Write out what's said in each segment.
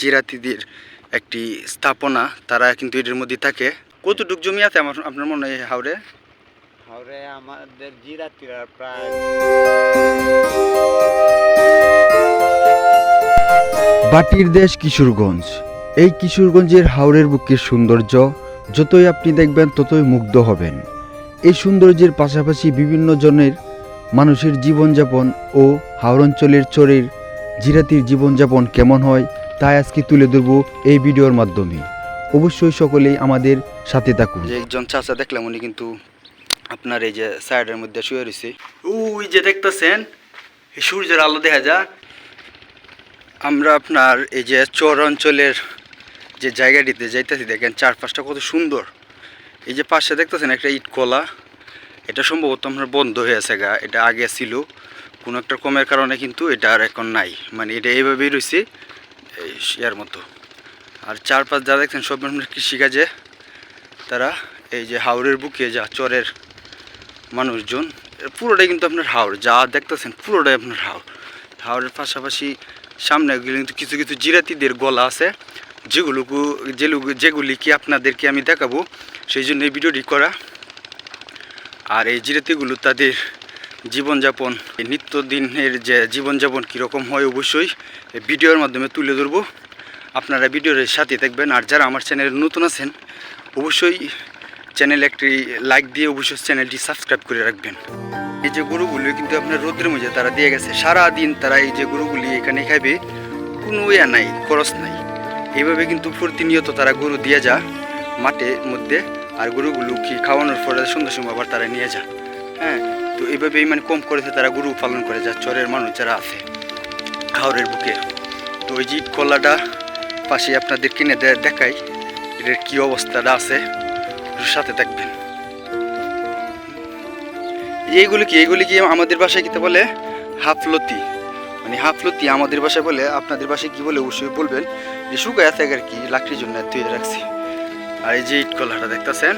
জিরাতিদের একটি স্থাপনা তারা কিন্তু এটির মধ্যে থাকে। কতটুক জমি আছে আমার আপনার মনে হয় এই হাওড়ে হাওড়ে আমাদের জিরাতিরা প্রায় বাটির দেশ কিশোরগঞ্জ। এই কিশোরগঞ্জের হাওরের বুকের সৌন্দর্য যতই আপনি দেখবেন ততই মুগ্ধ হবেন। এই সৌন্দর্যের পাশাপাশি বিভিন্ন জনের মানুষের জীবনযাপন ও হাওর অঞ্চলের চরের জিরাতির জীবনযাপন কেমন হয় তাই আজকে তুলে ধরব এই ভিডিওর মাধ্যমে। অবশ্যই সকলেই আমাদের সাথে থাকুন। যে একজন চাচা দেখলাম, উনি কিন্তু আপনার এই যে সাইডের মধ্যে শুয়ে রয়েছে। ওই যে দেখতেছেন সূর্যের আলো দেখা যায় আমরা আপনার এই যে চর অঞ্চলের যে জায়গাটিতে যাইতেছি, দেখেন চারপাশটা কত সুন্দর। এই যে পাশে দেখতেছেন একটা ইট কলা। এটা সম্ভবত আপনার বন্ধ হয়ে আছে গা, এটা আগে ছিল। কোনো একটা কমের কারণে কিন্তু এটা আর এখন নাই। মানে এটা এইভাবেই রয়েছে। এই ইয়ার মতো। আর চারপাশ যা দেখছেন, সব আপনার কৃষিকাজে তারা এই যে হাওড়ের বুকে যা চরের মানুষজন পুরোটাই কিন্তু আপনার হাওড় যা দেখতেছেন, পুরোটাই আপনার হাওড় হাওড়ের পাশাপাশি সামনে কিন্তু কিছু কিছু জিরাতিদের গলা আছে যেগুলো যেগুলো যেগুলি কি আপনাদেরকে আমি দেখাবো। সেই জন্য এই ভিডিওটি করা। আর এই জিরাতিগুলো তাদের জীবনযাপন নিত্যদিনের যে জীবনযাপন কীরকম হয় অবশ্যই ভিডিওর মাধ্যমে তুলে ধরবো। আপনারা ভিডিওর সাথে থাকবেন আর যারা আমার চ্যানেলে নতুন আছেন, অবশ্যই চ্যানেল একটি লাইক দিয়ে অবশ্যই চ্যানেলটি সাবস্ক্রাইব করে রাখবেন। এই যে গরুগুলি কিন্তু আপনার রোদ্রের মধ্যে তারা দিয়ে গেছে সারা দিন তারা এই যে গরুগুলি এখানে খাবে কোনো ইয়া নাই, খরচ নাই। এইভাবে কিন্তু প্রতিনিয়ত তারা গরু দিয়ে যা, মাঠের মধ্যে আর গরুগুলো কি খাওয়ানোর পরে সুন্দর সময় আবার তারা নিয়ে যা। হ্যাঁ তো এইভাবেই মানে কম করেছে তারা গরু পালন করে, যা চরের মানুষ যারা আছে হাওড়ের বুকে। তো ওই যে কলাটা পাশে আপনাদের কিনে দেখাই, এটার কি অবস্থাটা আছে সাথে থাকবেন এইগুলি কি? এইগুলি কি আমাদের ভাষায় কিতে বলে? হাফলতি। মানে হাফলতি আমাদের ভাষায় বলে, আপনাদের ভাষায় কি বলে অবশ্যই বলবেন। যে শুকায় আছে আর কি, লাকড়ির জন্য ধুয়ে রাখছি। আর এই যে ইট কলাটা দেখতেছেন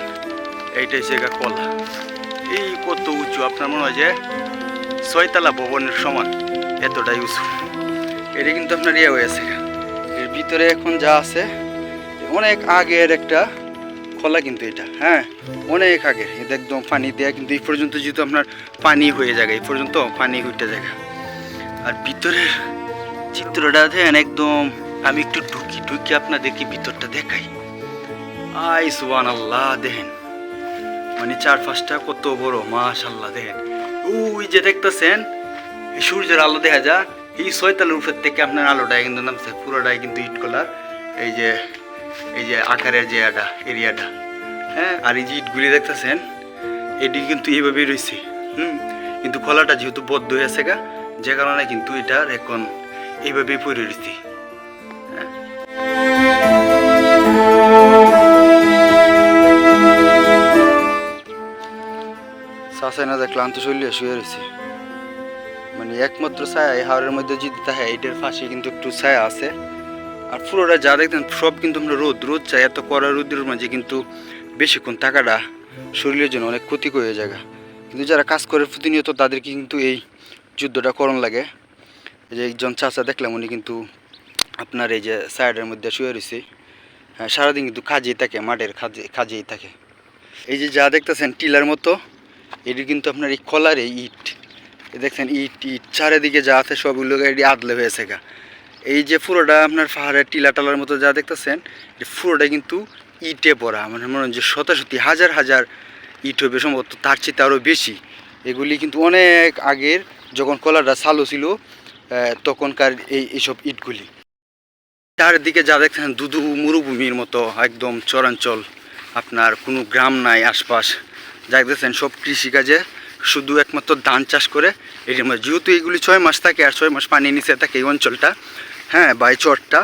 এইটাই হচ্ছে গা কলা। এই কত উঁচু আপনার মনে হয় যে ছয়তলা ভবনের সমান? এতটাই উঁচু। এটা কিন্তু আপনার ইয়ে হয়ে আছে। এর ভিতরে এখন যা আছে, অনেক আগের একটা খোলা কিন্তু এটা হ্যাঁ? অনেক আগের। এটা একদম পানি দেয়া কিন্তু এই পর্যন্ত যেহেতু আপনার পানি হয়ে যায় এই পর্যন্ত পানি হইতে জায়গা আর ভিতরের চিত্রটা দেখেন একদম, আমি একটু ঢুকি ঢুকি আপনাদেরকে ভিতরটা দেখাই। আই সুবান আল্লাহ দেখেন। মানে চার পাঁচটা কত বড় মাশাল্লাহ দেখেন। ওই যে দেখতেছেন সূর্যের আলো দেখা যায় এই ছয়তালের উপর থেকে আপনার আলোটা কিন্তু নামছে, পুরোটাই কিন্তু ইট কলার। এই যে এই যে আকারের যে এটা এরিয়াটা হ্যাঁ আর এই যে ইটগুলি দেখতেছেন, এটি কিন্তু এইভাবেই রয়েছে। হুম, কিন্তু খোলাটা যেহেতু বদ্ধ হয়ে আছে গা, যে কারণে কিন্তু এটার এখন এইভাবেই পড়ে রয়েছে। হ্যাঁ। চাষাই না, যে ক্লান্ত শৈলী শুয়ে রয়েছে। মানে একমাত্র ছায়া এই হাওড়ের মধ্যে যদি থাকে এটার পাশে কিন্তু একটু ছায়া আছে। আর পুরোটা যা দেখতেন সব কিন্তু আমরা রোদ রোদ চাই এত কড়া রোদের মাঝে কিন্তু বেশিক্ষণ থাকাটা শরীরের জন্য অনেক ক্ষতিকর হয়ে জায়গা। কিন্তু যারা কাজ করে প্রতিনিয়ত, তাদেরকে কিন্তু এই যুদ্ধটা করণ লাগে। এই যে একজন চাচা দেখলাম, উনি কিন্তু আপনার এই যে সাইডের মধ্যে শুয়ে রয়েছে। হ্যাঁ সারাদিন কিন্তু কাজেই থাকে, মাঠের কাজে, কাজেই থাকে। এই যে যা দেখতেছেন, টিলার মতো এটি কিন্তু আপনার এই কলার এই ইট দেখছেন, ইট ইট, চারিদিকে যা আছে সবগুলো এটি আদলে হয়েছে গা। এই যে পুরোটা আপনার পাহাড়ের টিলা টালার মতো যা দেখতেছেন এই পুরোটা কিন্তু ইটে পড়া মানে মনে হয় যে শতাশতি হাজার হাজার ইট হবে, সম্ভবত তার চেয়ে আরও বেশি। এগুলি কিন্তু অনেক আগের যখন কলাটা চালু ছিল তখনকার এই এইসব ইটগুলি। চারিদিকে যা দেখছেন দুদু মরুভূমির মতো, একদম চরাঞ্চল। আপনার কোনো গ্রাম নাই, আশপাশ। যা দেখছেন, সব কৃষিকাজে শুধু একমাত্র ধান চাষ করে মধ্যে। যেহেতু এগুলি ছয় মাস থাকে আর ছয় মাস পানি নিচে থাকে এই অঞ্চলটা হ্যাঁ বা এই চরটা,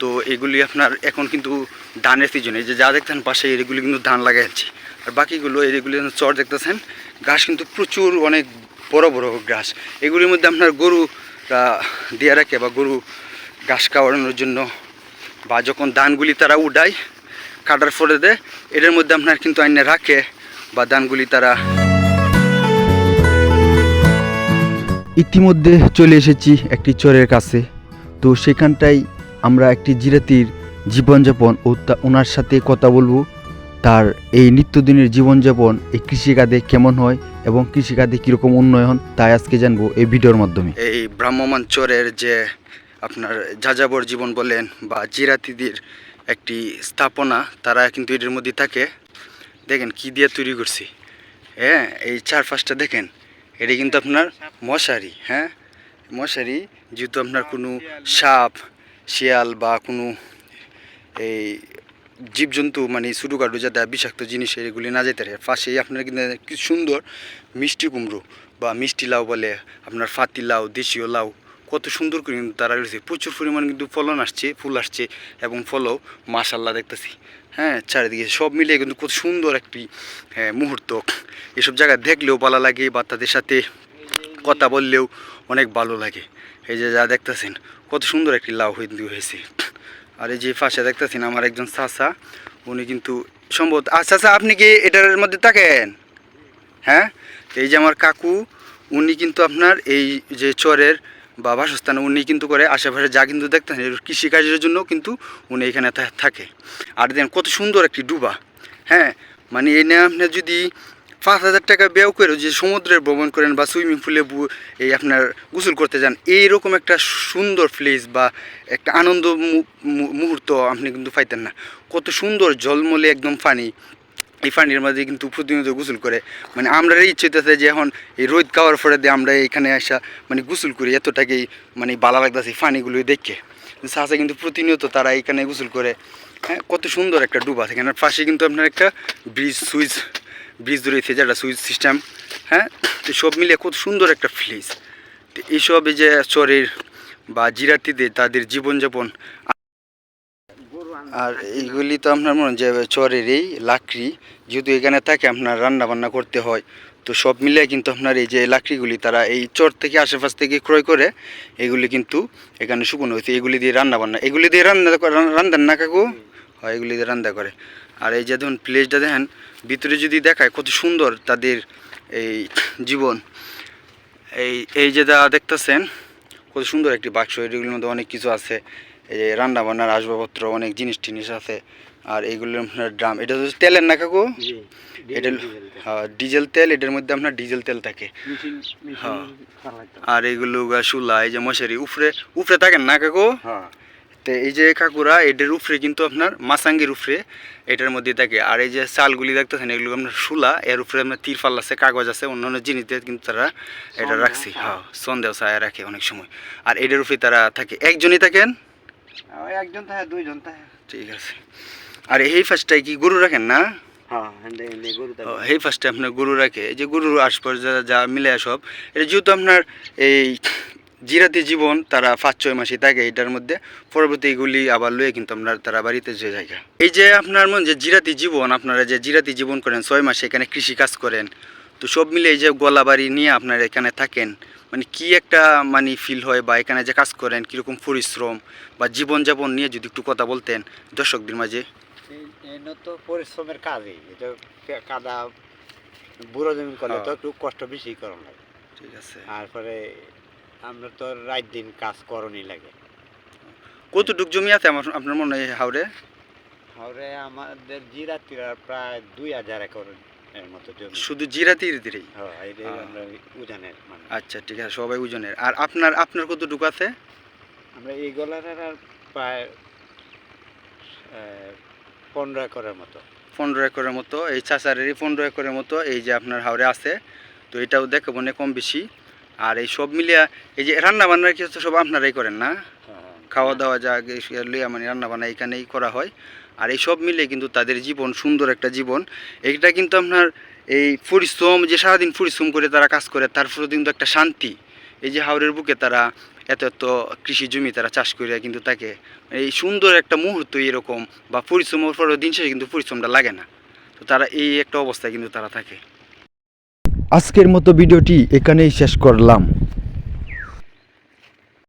তো এগুলি আপনার এখন কিন্তু ধানের সিজন যে যা দেখতেন পাশে, এগুলি কিন্তু ধান লাগাইছে আর বাকিগুলো এগুলি চর দেখতেছেন, ঘাস কিন্তু প্রচুর, অনেক বড় বড় ঘাস। এগুলির মধ্যে আপনার গরু দিয়ে রাখে বা গরু ঘাস খাওয়ানোর জন্য বা যখন ধানগুলি তারা উড়ায় কাটার পরে দেয় এটার মধ্যে আপনার কিন্তু আইনে রাখে বা দানগুলি তারা ইতিমধ্যে চলে এসেছি একটি চরের কাছে। তো সেখানটাই আমরা একটি জিরাতির জীবনযাপন ও তা- ওনার সাথে কথা বলব। তার এই নিত্যদিনের জীবনযাপন এই কৃষিকাজে কেমন হয় এবং কৃষিকাজে কীরকম উন্নয়ন তাই আজকে জানব এই ভিডিওর মাধ্যমে। এই ভ্রাম্যমান চরের যে আপনার যাযাবর জীবন বলেন বা জিরাতিদের একটি স্থাপনা তারা কিন্তু এটির মধ্যে থাকে। দেখেন কি দিয়ে তৈরি করছি। হ্যাঁ এই চার পাঁচটা দেখেন, এটা কিন্তু আপনার মশারি হ্যাঁ? মশারি যেহেতু আপনার কোনো সাপ, শিয়াল বা কোনো এই জীবজন্তু মানে ছোটোখাটো যাতে বিষাক্ত জিনিস, এগুলি না যেতে পারে। পাশেই আপনার কিন্তু সুন্দর মিষ্টি কুমড়ো বা মিষ্টি লাউ বলে আপনার ফাতি লাউ, দেশীয় লাউ কত সুন্দর করে কিন্তু তারা রয়েছে। প্রচুর পরিমাণ কিন্তু ফলন আসছে ফুল আসছে এবং ফলও মাশাল্লাহ দেখতেছি। হ্যাঁ চারিদিকে সব মিলিয়ে কিন্তু কত সুন্দর একটি হ্যাঁ, মুহূর্ত। এসব জায়গা দেখলেও ভালো লাগে বা তাদের সাথে কথা বললেও অনেক ভালো লাগে। এই যে যা দেখতেছেন কত সুন্দর একটি লাউ হয়েছে। আর এই যে পাশে দেখতেছেন আমার একজন চাচা উনি কিন্তু সম্ভবত আচ্ছা আচ্ছা আপনি কি এটার মধ্যে থাকেন? হ্যাঁ? এই যে আমার কাকু উনি কিন্তু আপনার এই যে চরের বা বাসস্থানে উনি কিন্তু করে আশেপাশে যা কিন্তু দেখতেছেন, এর কৃষিকাজের জন্য কিন্তু উনি এখানে থাকে। আর দেন কত সুন্দর একটি ডুবা। হ্যাঁ মানে এনে আপনি যদি পাঁচ হাজার টাকা ব্যয় করে যে সমুদ্রে ভ্রমণ করেন বা সুইমিং পুলে এই আপনার গোসল করতে যান, এইরকম একটা সুন্দর প্লেস বা একটা আনন্দ মুহূর্ত আপনি কিন্তু পাইতেন না। কত সুন্দর জলমলে একদম পানি। এই পানির মাঝে কিন্তু প্রতিনিয়ত গোসল করে। মানে আমরা ইচ্ছে হইতেছে যে এখন এই রোদ খাওয়ার পরে দিয়ে আমরা এখানে আসা মানে গোসল করি, এতটাকেই মানে ভালো লাগতেছে পানিগুলো দেখে। সাহসে কিন্তু প্রতিনিয়ত তারা এখানে গোসল করে। হ্যাঁ কত সুন্দর একটা ডুবা সেখানে পাশে কিন্তু আপনার একটা ব্রিজ, সুইচ, ব্রিজ রয়েছে, যেটা সুইচ সিস্টেম। হ্যাঁ তো সব মিলিয়ে কত সুন্দর একটা ফ্লিজ তো এইসব এই যে চরের বা জিরাতিদের তাদের জীবনযাপন আর এইগুলি তো আপনার মনে হয় যে চরের এই লাকড়ি, যেহেতু এখানে থাকে আপনার রান্না বান্না করতে হয়, তো সব মিলিয়ে কিন্তু আপনার এই যে লাকড়িগুলি, তারা এই চর থেকে আশেপাশ থেকে ক্রয় করে, এগুলি কিন্তু এখানে শুকনো হয়েছে, এগুলি দিয়ে রান্না বান্না এগুলি দিয়ে রান্না রান্নান না কাকু? হয়, এগুলি দিয়ে রান্না করে। আর এই যে ধরুন প্লেসটা দেখেন, ভিতরে যদি দেখায় কত সুন্দর তাদের এই জীবন। এই এই যে যা দেখতেছেন, কত সুন্দর একটি বাক্স, এগুলির মধ্যে অনেক কিছু আছে। এই যে রান্না বান্নার আসবাবপত্র অনেক জিনিস টিনিস আছে। আর এইগুলোর আপনার ড্রাম এটা হচ্ছে তেলের না কাকু? এটা হ্যাঁ ডিজেল তেল এটার মধ্যে আপনার ডিজেল তেল থাকে। হ্যাঁ। আর এইগুলো গা শুলা এই যে মশারি উফরে উফরে থাকেন না কাকু? হ্যাঁ। তো এই যে কাকুরা এটার উফরে কিন্তু আপনার মাসাঙ্গির উপরে এটার মধ্যে থাকে। আর এই যে চালগুলি দেখতেছেন এগুলো আপনার শুলা এর উপরে আপনার তিরফাল আছে কাগজ আছে অন্যান্য জিনিস দিয়ে কিন্তু তারা এটা রাখছে। হ্যাঁ সন্দেহ ছায়া রাখে অনেক সময়। আর এটার উপরে তারা থাকে। একজনই থাকেন? একজন থাকে দুইজন থাকে। ঠিক আছে। আর এই ফার্স্টটাই কি গরু রাখেন না? হ্যাঁ এই ফার্স্টে আপনার গরু রাখে। এই যে গরুর আশপাশ যা যা মিলে সব এটা যেহেতু আপনার এই জিরাতি জীবন তারা পাঁচ ছয় মাসে থাকে এটার মধ্যে পরবর্তী এগুলি আবার লয়ে কিন্তু আপনার তারা বাড়িতে যে জায়গা। এই যে আপনার মন যে জিরাতি জীবন আপনারা যে জিরাতি জীবন করেন ছয় মাসে এখানে কৃষি কাজ করেন তো সব মিলে এই যে গলাবাড়ি নিয়ে আপনারা এখানে থাকেন মানে কি একটা মানে ফিল হয় বা এখানে যে কাজ করেন কীরকম পরিশ্রম বা জীবনযাপন নিয়ে যদি একটু কথা বলতেন দর্শকদের মাঝে। এই তো পরিশ্রমের কাজই। এটা কাদা বুড়ো জমি করলে তো হ্যাঁ। একটু কষ্ট বেশি করণ লাগে। ঠিক আছে। তারপরে আমরা তো রাত দিন কাজ করণই লাগে। কতটুক জমি আছে আমার আপনার মনে হয় হাওড়ে হাওড়ে আমাদের জিরাতিরা প্রায় দুই হাজার একর। শুধু জিরাতির দিরেই হ্যাঁ এটাই হ্যাঁ। উজানের মানে। আচ্ছা ঠিক আছে সবাই ওজনের আর আপনার আপনার কতটুকু আছে? আমরা এই গলার আর প্রায় পনেরো একরের মতো। পনেরো একরের মতো এই চাষারেরই পনেরো একরের মতো এই যে আপনার হাওড়ে আছে। তো এটাও দেখে মনে কম বেশি। আর এই সব মিলিয়া এই যে রান্না বান্নার কিছু সব আপনারাই করেন না? খাওয়া দাওয়া যা মানে রান্না বান্না এখানেই করা হয়। আর এই সব মিলে কিন্তু তাদের জীবন, সুন্দর একটা জীবন। এইটা কিন্তু আপনার এই পরিশ্রম, যে সারাদিন পরিশ্রম করে তারা কাজ করে তারপরে কিন্তু একটা শান্তি। এই যে হাওড়ের বুকে তারা এত এত কৃষি জমি তারা চাষ করে কিন্তু তাকে, এই সুন্দর একটা মুহূর্ত এরকম বা পরিশ্রমের পরেও দিন শেষে কিন্তু পরিশ্রমটা লাগে না। তো তারা এই একটা অবস্থায় কিন্তু তারা থাকে। আজকের মতো ভিডিওটি এখানেই শেষ করলাম।